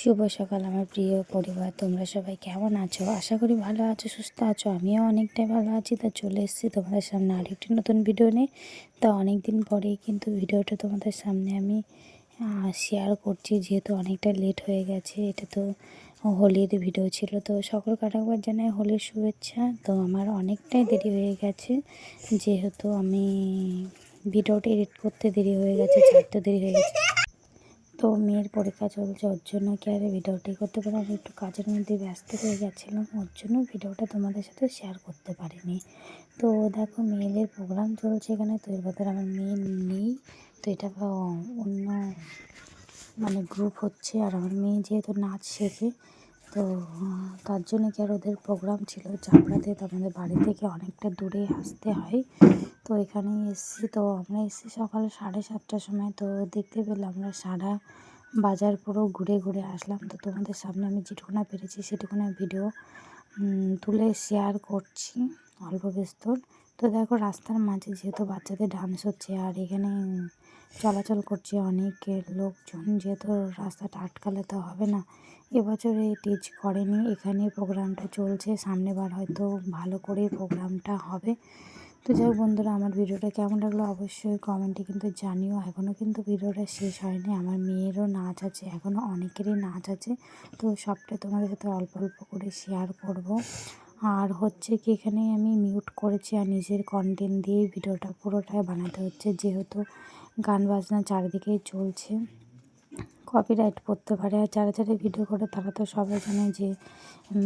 শুভ সকাল আমার প্রিয় পরিবার। তোমরা সবাই কেমন আছো? আশা করি ভালো আছো, সুস্থ আছো। আমিও অনেকটাই ভালো আছি। তা চলে এসেছি তোমাদের সামনে আরেকটি নতুন ভিডিও নিয়ে। তা অনেক দিন পরেই কিন্তু ভিডিওটা তোমাদের সামনে আমি শেয়ার করছি। যেহেতু অনেকটা লেট হয়ে গেছে, এটা তো হোলির ভিডিও ছিল। তো সকল কাটাকবার জানাই হোলির শুভেচ্ছা। তো আমার অনেকটাই দেরি হয়ে গেছে। যেহেতু আমি ভিডিওটা এডিট করতে দেরি হয়ে গেছে, ছাড়তে দেরি হয়ে গেছে। তো মেয়ের পরীক্ষা চলছে, ওর জন্য কি আর ভিডিওটি করতে পারি? আমি একটু কাজের মধ্যে ব্যস্ত হয়ে গেছিলাম, ওর জন্য ভিডিওটা তোমাদের সাথে শেয়ার করতে পারিনি। তো দেখো, মেয়েদের প্রোগ্রাম চলছে এখানে, তো এর ভেতরে আমার মেয়ে নেই, তো এটা অন্য মানে গ্রুপ হচ্ছে, আর আমার মেয়ে যেহেতু নাচ শেখে তো, তার জন্য কি আর ওদের প্রোগ্রাম ছিল? চাপড়াতে তো আমাদের বাড়ি থেকে অনেকটা দূরে আসতে হয়। তো এখানে এসেছি। তো আমরা এসেছি সকাল সাড়ে সাতটার সময়। তো দেখতে পেলাম আমরা সারা বাজার পুরো ঘুরে ঘুরে আসলাম। তো তোমাদের সামনে আমি যেটুকুনা পেরেছি সেটুকুনা ভিডিও তুলে শেয়ার করছি। অল্প বিস্তর। তো দেখো রাস্তার মাঝে যেহেতু বাচ্চাদের ডান্স হচ্ছে আর এখানে চলাচল করছে অনেক লোকজন। যেহেতু রাস্তাটা আটকালে তো হবে না, এবছরে টিচ করেনি। এখানে প্রোগ্রামটা চলছে সামনেবার হয়তো ভালো করে প্রোগ্রামটা হবে। তো যাই বন্ধুরা, আমার ভিডিওটা কেমন লাগল অবশ্যই কমেন্টে কিন্তু জানিও। এখনও কিন্তু ভিডিওটা শেষ হয়নি। আমার মেয়েরও নাচ আছে এখনও অনেকেরই নাচ আছে। তো সবটা তোমাদের সাথে অল্প অল্প করে শেয়ার করব। আর হচ্ছে কি, এখানে আমি মিউট করেছি আর নিজের কন্টেন্ট দিয়ে ভিডিওটা পুরোটাই বানাতে হচ্ছে। যেহেতু গান বাজনা চারিদিকেই চলছে। কপিরাইট পড়তে পারে। আর যারা যারা ভিডিও করে, তারা তো সবাই জানে যে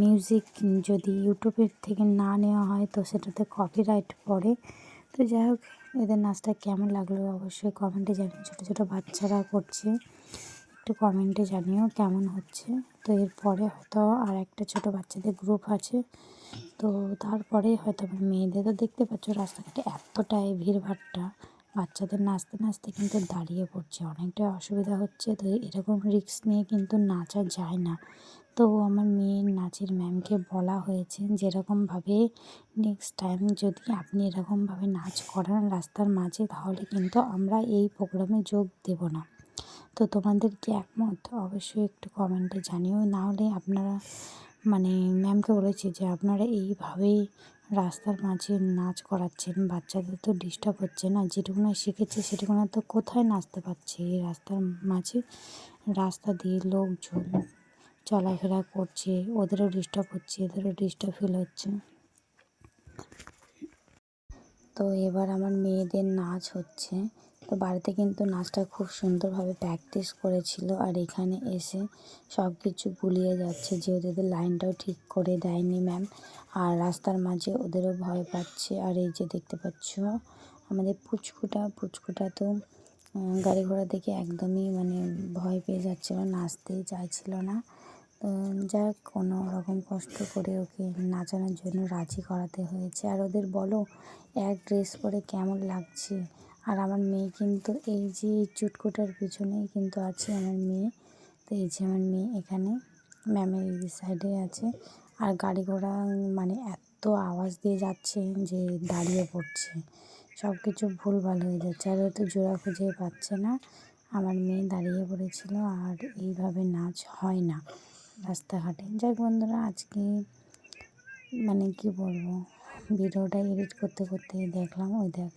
মিউজিক যদি ইউটিউবের থেকে না নেওয়া হয়, তো সেটাতে কপিরাইট পড়ে। তো যাই হোক, এদের নাচটা কেমন লাগল অবশ্যই কমেন্টে জানিও। ছোটো ছোটো বাচ্চারা করছে, একটু কমেন্টে জানিও কেমন হচ্ছে। তো এরপরে হয়তো আর একটা ছোটো বাচ্চাদের গ্রুপ আছে। তো তারপরে হয়তো আমার মেয়েদের তো দেখতে পাচ্ছ, রাস্তাঘাটে এতটাই ভিড়ভাড়টা বাচ্চাদের নাচতে নাচতে কিন্তু দাঁড়িয়ে পড়ছে। অনেকটাই অসুবিধা হচ্ছে। তো এরকম রিস্ক নিয়ে কিন্তু নাচা যায় না। তো আমার মেয়ের নাচের ম্যামকে বলা হয়েছে যেরকমভাবে নেক্সট টাইম যদি আপনি এরকমভাবে নাচ করান রাস্তার মাঝে, তাহলে কিন্তু আমরা এই প্রোগ্রামে যোগ দেব না। তো তোমাদের কি একমত? অবশ্যই একটু কমেন্টে জানিও। না হলে আপনারা মানে ম্যামকে বলেছি যে, আপনারা এইভাবেই রাস্তার মাঝে নাচ করাচ্ছেন, বাচ্চাদের তো ডিস্টার্ব হচ্ছে না, যেটুকু না শিখেছে সেটুকু না তো কোথায় নাচতে পারছে? এই রাস্তার মাঝে রাস্তা দিয়ে লোকজন চলাফেরা করছে, ওদেরও ডিস্টার্ব হচ্ছে, এদেরও ডিস্টার্ব ফিল হচ্ছে। তো এবার আমার মেয়েদের নাচ হচ্ছে। তো বাড়িতে কিন্তু নাচটা খুব সুন্দরভাবে প্র্যাকটিস করেছিল আর এখানে এসে সব কিছু গুলিয়ে যাচ্ছে। যে ওদের লাইনটাও ঠিক করে দেয়নি ম্যাম আর রাস্তার মাঝে ওদেরও ভয় পাচ্ছে। আর এই যে দেখতে পাচ্ছ, আমাদের পুচকুটা পুচকুটা তো গাড়ি ঘোড়া দেখে একদমই মানে ভয় পেয়ে যাচ্ছিল নাচতেই চাইছিল না। যাক কোনো রকম কষ্ট করে ওকে নাচানোর জন্য রাজি করাতে হয়েছে। আর ওদের বলো, এক ড্রেস পরে কেমন লাগছে? আর আমার মেয়ে কিন্তু এই যে এই চুটকুটার পিছনেই কিন্তু আছে আমার মেয়ে। তো এই যে আমার মেয়ে এখানে ম্যামের এই সাইডে আছে। আর গাড়ি ঘোড়া মানে এত আওয়াজ দিয়ে যাচ্ছে যে দাঁড়িয়ে পড়ছে। সব কিছু ভুলভাল হয়ে যাচ্ছে। আর তো জোড়া খুঁজে পাচ্ছে না। আমার মেয়ে দাঁড়িয়ে পড়েছিল আর এইভাবে নাচ হয় না রাস্তাঘাটে। যাক বন্ধুরা, আজকে মানে কি বলব, ভিডিওটা এডিট করতে করতে দেখলাম, ওই দেখ।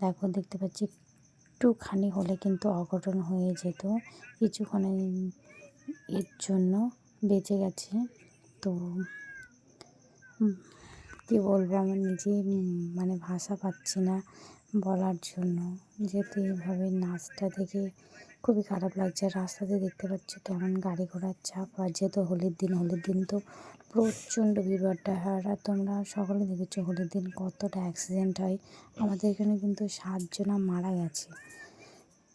দেখো, দেখতে পাচ্ছি একটুখানি হলে কিন্তু অঘটন হয়ে যেত। কিছুক্ষণের এর জন্য বেঁচে গেছে। তো কী বলব, আমার নিজেই মানে ভাষা পাচ্ছি না বলার জন্য। যেহেতু এইভাবে নাচটা দেখে খুবই খারাপ লাগছে। রাস্তাতে দেখতে পাচ্ছি কেমন গাড়ি ঘোড়ার চাপ। আর যেহেতু হোলির দিন হোলির দিন তো প্রচণ্ড ভিড়ভাড়টা হয়। আর তোমরা সকলে দেখেছ হোলির দিন কতটা অ্যাক্সিডেন্ট হয়। আমাদের এখানে কিন্তু সাতজনা মারা গেছে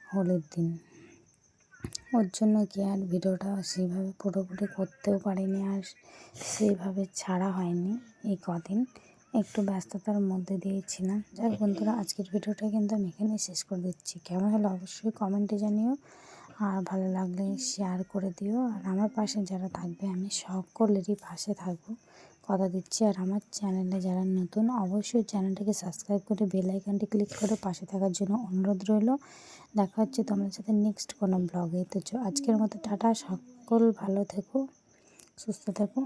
হোলির দিন। ওর জন্য কি আর ভিডিওটা সেইভাবে পুরোপুরি করতেও পারিনি আর সেইভাবে ছাড়া হয়নি এই কদিন। একটু ব্যস্ততার মধ্যে দিয়েছিলাম। যাই বন্ধুরা, আজকের ভিডিওটা কিন্তু আমি এখানে শেষ করে দিচ্ছি। কেমন হলো অবশ্যই কমেন্টে জানিও। আর ভালো লাগলে শেয়ার করে দিও। আর আমার পাশে যারা থাকবে, আমি সকলেরই পাশে থাকব। কথা দিচ্ছি, আর আমার চ্যানেলে যারা নতুন, অবশ্যই চ্যানেলটাকে সাবস্ক্রাইব করে বেল আইকনটি ক্লিক করে পাশে থাকার জন্য অনুরোধ রইল। দেখা হচ্ছে তোমাদের সাথে নেক্সট কোনো ব্লগে তো আজকের মতো টাটা। সকল ভালো থেকো, সুস্থ থাকো।